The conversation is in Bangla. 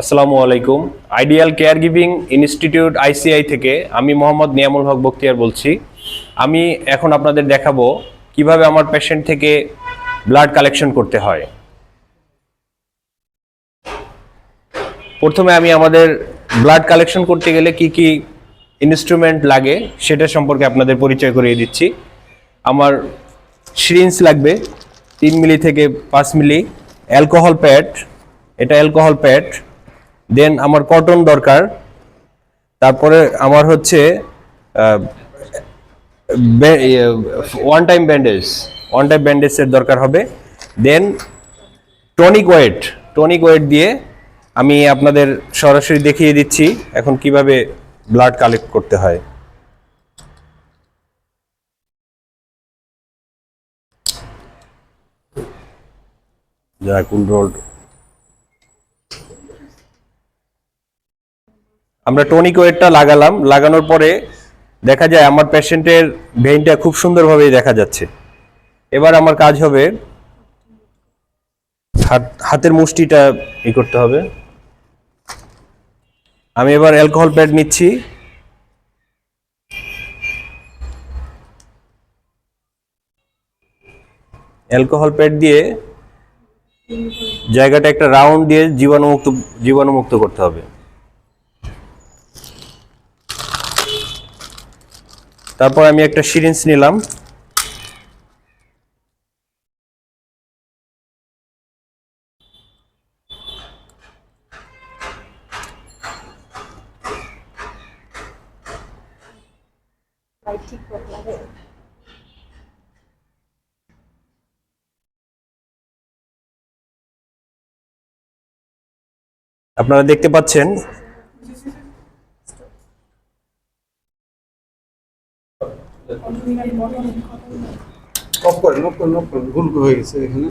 আসসালামু আলাইকুম। Ideal care giving institute ICI থেকে আমি মোহাম্মদ নিয়ামুল হক বক্তিয়ার বলছি। আমি এখন আপনাদের দেখাবো কীভাবে আমার পেশেন্ট থেকে ব্লাড কালেকশন করতে হয়। প্রথমে আমি আমাদের ব্লাড কালেকশন করতে গেলে কি কি ইনস্ট্রুমেন্ট লাগে সেটা সম্পর্কে আপনাদের পরিচয় করিয়ে দিচ্ছি। আমার সিরিঞ্জ লাগবে তিন মিলি থেকে পাঁচ মিলি। অ্যালকোহল প্যাড এটা অ্যালকোহল প্যাড দেন আমার কটন দরকার। তারপরে আমার হচ্ছে one time bandage one time ব্যান্ডেজের দরকার হবে। Then tonic weight tonic weight দিয়ে আমি আপনাদের সরাসরি দেখিয়ে দিচ্ছি এখন কীভাবে ব্লাড কালেক্ট করতে হয়। যা কন্ট্রোল আমরা টনিক ওয়েটটা লাগালাম। লাগানোর পরে দেখা যায় আমার পেশেন্টের ভেইনটা খুব সুন্দরভাবেই দেখা যাচ্ছে। এবার আমার কাজ হবে হাত, হাতের মুষ্টিটা ই করতে হবে। আমি এবার অ্যালকোহল প্যাড নিচ্ছি। অ্যালকোহল প্যাড দিয়ে জায়গাটা একটা রাউন্ড দিয়ে জীবাণুমুক্ত জীবাণুমুক্ত করতে হবে। তারপর আমি একটা সিরিঞ্জ নিলাম। আপনারা দেখতে পাচ্ছেন অফ করেন অফ করেন অফ ভুল হয়ে গেছে এখানে।